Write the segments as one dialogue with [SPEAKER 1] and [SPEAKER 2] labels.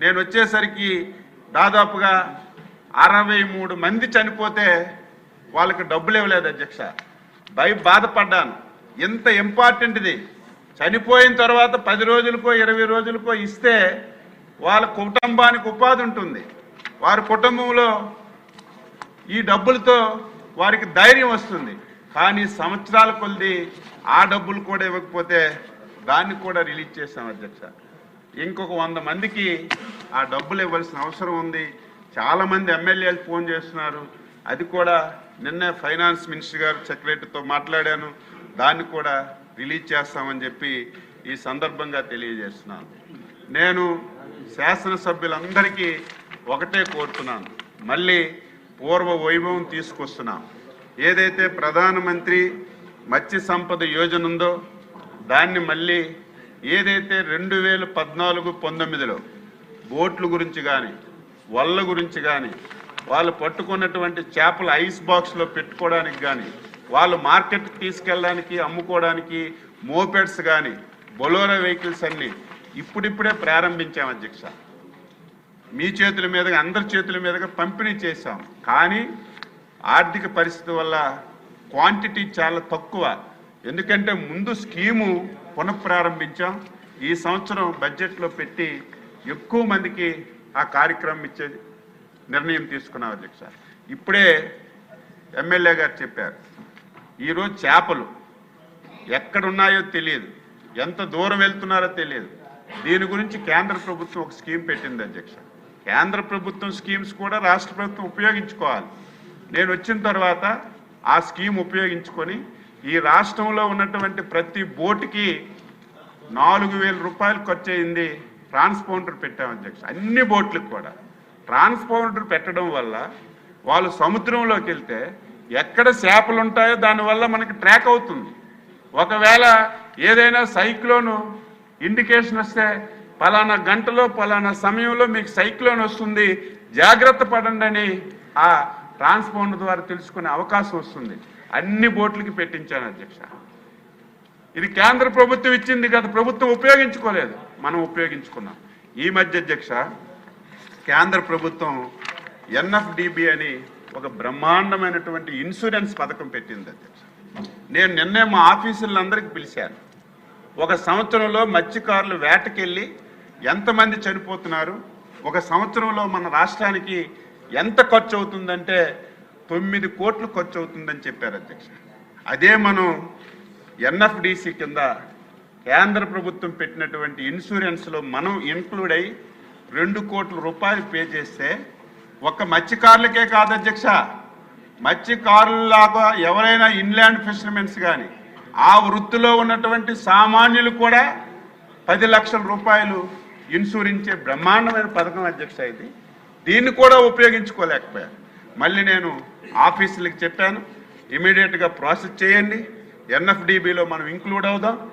[SPEAKER 1] నేను వచ్చేసరికి దాదాపుగా అరవై మూడు మంది చనిపోతే వాళ్ళకి డబ్బులు ఇవ్వలేదు అధ్యక్ష. భయ బాధపడ్డాను. ఎంత ఇంపార్టెంట్ ఇది. చనిపోయిన తర్వాత పది రోజులకో ఇరవై రోజులకో ఇస్తే వాళ్ళ కుటుంబానికి ఉపాధి ఉంటుంది. వారి కుటుంబంలో ఈ డబ్బులతో వారికి ధైర్యం వస్తుంది. కానీ సంవత్సరాల కొద్ది ఆ డబ్బులు కూడా ఇవ్వకపోతే దాన్ని కూడా రిలీజ్ చేశాం అధ్యక్ష. ఇంకొక వంద మందికి ఆ డబ్బులు ఇవ్వాల్సిన అవసరం ఉంది. చాలామంది ఎమ్మెల్యేలు ఫోన్ చేస్తున్నారు. అది కూడా నిన్న ఫైనాన్స్ మినిస్టర్ గారు సెక్రటరీతో మాట్లాడాను. దాన్ని కూడా రిలీజ్ చేస్తామని చెప్పి ఈ సందర్భంగా తెలియజేస్తున్నాను. నేను శాసనసభ్యులందరికీ ఒకటే కోరుతున్నాను. మళ్ళీ పూర్వ వైభవం తీసుకొస్తున్నాం. ఏదైతే ప్రధానమంత్రి మత్స్య సంపద యోజన ఉందో దాన్ని మళ్ళీ ఏదైతే రెండు వేల పద్నాలుగు పంతొమ్మిదిలో బోట్ల గురించి కానీ వల్ల గురించి కానీ వాళ్ళు పట్టుకున్నటువంటి చేపలు ఐస్ బాక్స్లో పెట్టుకోవడానికి కానీ వాళ్ళు మార్కెట్కి తీసుకెళ్ళడానికి అమ్ముకోవడానికి మోపెడ్స్ కానీ బొలోరో వెహికల్స్ అన్నీ ఇప్పుడిప్పుడే ప్రారంభించాం అధ్యక్ష. మీ చేతుల మీదుగా అందరి చేతుల మీదుగా పంపిణీ చేశాం. కానీ ఆర్థిక పరిస్థితి వల్ల క్వాంటిటీ చాలా తక్కువ. ఎందుకంటే ముందు స్కీము పునఃప్రారంభించాం. ఈ సంవత్సరం బడ్జెట్లో పెట్టి ఎక్కువ మందికి ఆ కార్యక్రమం ఇచ్చే నిర్ణయం తీసుకున్నాం అధ్యక్ష ఇప్పుడే ఎమ్మెల్యే గారు చెప్పారు. ఈరోజు చేపలు ఎక్కడున్నాయో తెలియదు. ఎంత దూరం వెళ్తున్నారో తెలియదు. దీని గురించి కేంద్ర ప్రభుత్వం ఒక స్కీమ్ పెట్టింది అధ్యక్ష. కేంద్ర ప్రభుత్వం స్కీమ్స్ కూడా రాష్ట్ర ప్రభుత్వం ఉపయోగించుకోవాలి. నేను వచ్చిన తర్వాత ఆ స్కీమ్ ఉపయోగించుకొని ఈ రాష్ట్రంలో ఉన్నటువంటి ప్రతి బోటుకి నాలుగు వేల రూపాయలు ఖర్చు అయింది ట్రాన్స్పౌండర్ పెట్టాం అధ్యక్ష. అన్ని బోట్లకు కూడా. ట్రాన్స్పౌండర్ పెట్టడం వల్ల వాళ్ళు సముద్రంలోకి వెళ్తే ఎక్కడ చేపలు ఉంటాయో దానివల్ల మనకి ట్రాక్ అవుతుంది. ఒకవేళ ఏదైనా సైక్లోను ఇండికేషన్ వస్తే పలానా గంటలో పలానా సమయంలో మీకు సైక్లోన్ వస్తుంది. జాగ్రత్త పడండి అని ఆ ట్రాన్స్పౌండర్ ద్వారా తెలుసుకునే అవకాశం వస్తుంది. అన్ని బోట్లకి పెట్టించాను అధ్యక్ష. ఇది కేంద్ర ప్రభుత్వం ఇచ్చింది గత ప్రభుత్వం ఉపయోగించుకోలేదు. మనం ఉపయోగించుకున్నాం. ఈ మధ్య అధ్యక్ష కేంద్ర ప్రభుత్వం ఎన్ఎఫ్డిబి అని ఒక బ్రహ్మాండమైనటువంటి ఇన్సూరెన్స్ పథకం పెట్టింది అధ్యక్ష. నేను నిన్నే మా ఆఫీసులందరికీ పిలిచాను. ఒక సంవత్సరంలో మత్స్యకారులు వేటకెళ్ళి ఎంతమంది చనిపోతున్నారు? ఒక సంవత్సరంలో మన రాష్ట్రానికి ఎంత ఖర్చు అవుతుందంటే తొమ్మిది కోట్లు ఖర్చు అవుతుందని చెప్పారు అధ్యక్ష అదే మనం ఎన్ఎఫ్డిసి కింద కేంద్ర ప్రభుత్వం పెట్టినటువంటి ఇన్సూరెన్స్లో మనం ఇన్క్లూడ్ అయ్యి రెండు కోట్ల రూపాయలు పే చేస్తే ఒక్క మత్స్యకారులకే కాదు అధ్యక్ష. మత్స్యకారులలాగా ఎవరైనా ఇన్లాండ్ ఫిషర్మెన్స్ కానీ ఆ వృత్తిలో ఉన్నటువంటి సామాన్యులు కూడా పది లక్షల రూపాయలు ఇన్సూరించే బ్రహ్మాండమైన పథకం అధ్యక్ష ఇది. దీన్ని కూడా ఉపయోగించుకోలేకపోయారు. మళ్ళీ నేను ఆఫీసులకు చెప్పాను. ఇమీడియట్గా ప్రాసెస్ చేయండి. ఎన్ఎఫ్డిబిలో మనం ఇంక్లూడ్ అవుదాం.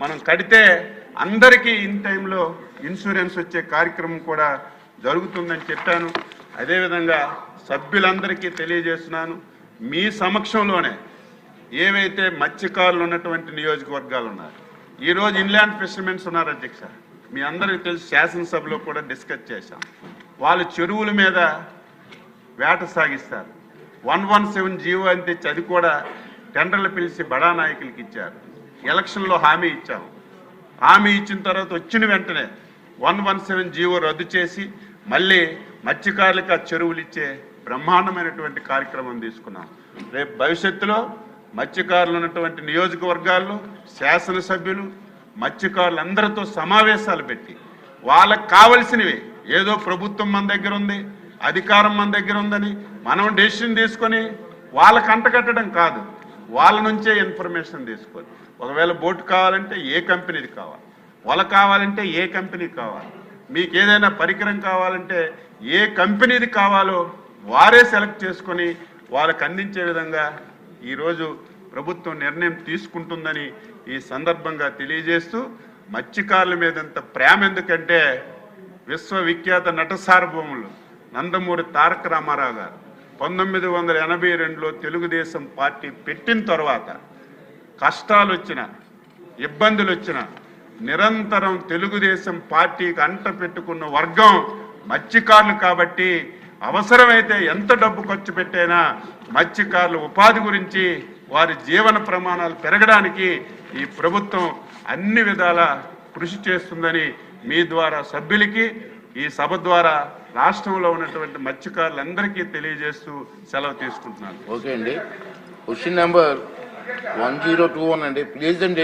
[SPEAKER 1] మనం కడితే అందరికీ ఇన్ టైంలో ఇన్సూరెన్స్ వచ్చే కార్యక్రమం కూడా జరుగుతుందని చెప్పాను. అదేవిధంగా సభ్యులందరికీ తెలియజేస్తున్నాను. మీ సమక్షంలోనే ఏవైతే మత్స్యకారులు ఉన్నటువంటి నియోజకవర్గాలు ఉన్నారు ఈరోజు ఇన్లాండ్ ఫిషర్మెన్స్ ఉన్నారు అధ్యక్ష. మీ అందరికీ తెలిసి శాసనసభలో కూడా డిస్కస్ చేశాం. వాళ్ళు చెరువుల మీద వేట సాగిస్తారు. వన్ వన్ సెవెన్ జీవో అని తెచ్చి అది కూడా టెండర్లు పిలిచి బడా నాయకులకి ఇచ్చారు. ఎలక్షన్లో హామీ ఇచ్చాము. హామీ ఇచ్చిన తర్వాత వచ్చిన వెంటనే వన్ వన్ సెవెన్ జీవో రద్దు చేసి మళ్ళీ మత్స్యకారులకు ఆ చెరువులు ఇచ్చే బ్రహ్మాండమైనటువంటి కార్యక్రమం తీసుకున్నాం. రేపు భవిష్యత్తులో మత్స్యకారులు ఉన్నటువంటి నియోజకవర్గాల్లో శాసనసభ్యులు మత్స్యకారులందరితో సమావేశాలు పెట్టి వాళ్ళకి కావలసినవి ఏదో ప్రభుత్వం మన దగ్గర ఉంది అధికారం మన దగ్గర ఉందని మనం డెసిషన్ తీసుకొని వాళ్ళకి అంటగట్టడం కాదు వాళ్ళ నుంచే ఇన్ఫర్మేషన్ తీసుకొని ఒకవేళ బోటు కావాలంటే ఏ కంపెనీది కావాలి? వల కావాలంటే ఏ కంపెనీ కావాలి? మీకు ఏదైనా పరికరం కావాలంటే ఏ కంపెనీది కావాలో వారే సెలెక్ట్ చేసుకొని వాళ్ళకు అందించే విధంగా ఈరోజు ప్రభుత్వం నిర్ణయం తీసుకుంటుందని ఈ సందర్భంగా తెలియజేస్తూ మత్స్యకారుల మీద ప్రేమ ఎందుకంటే విశ్వవిఖ్యాత నట సార్వభౌములు నందమూరి తారక రామారావు గారు. పంతొమ్మిది వందల ఎనభై రెండులో తెలుగుదేశం పార్టీ పెట్టిన తర్వాత కష్టాలు వచ్చిన ఇబ్బందులు వచ్చిన నిరంతరం తెలుగుదేశం పార్టీకి అంట పెట్టుకున్న వర్గం మత్స్యకారులు కాబట్టి అవసరమైతే ఎంత డబ్బు ఖర్చు పెట్టైనా మత్స్యకారుల ఉపాధి గురించి వారి జీవన ప్రమాణాలు పెరగడానికి ఈ ప్రభుత్వం అన్ని విధాల కృషి చేస్తుందని మీ ద్వారా సభ్యులకి ఈ సభ ద్వారా రాష్ట్రంలో ఉన్నటువంటి మత్స్యకారులందరికీ తెలియజేస్తూ సెలవు తీసుకుంటున్నాను.
[SPEAKER 2] ఓకే అండి. Question number one zero two one అండి. ప్లీజ్ అండి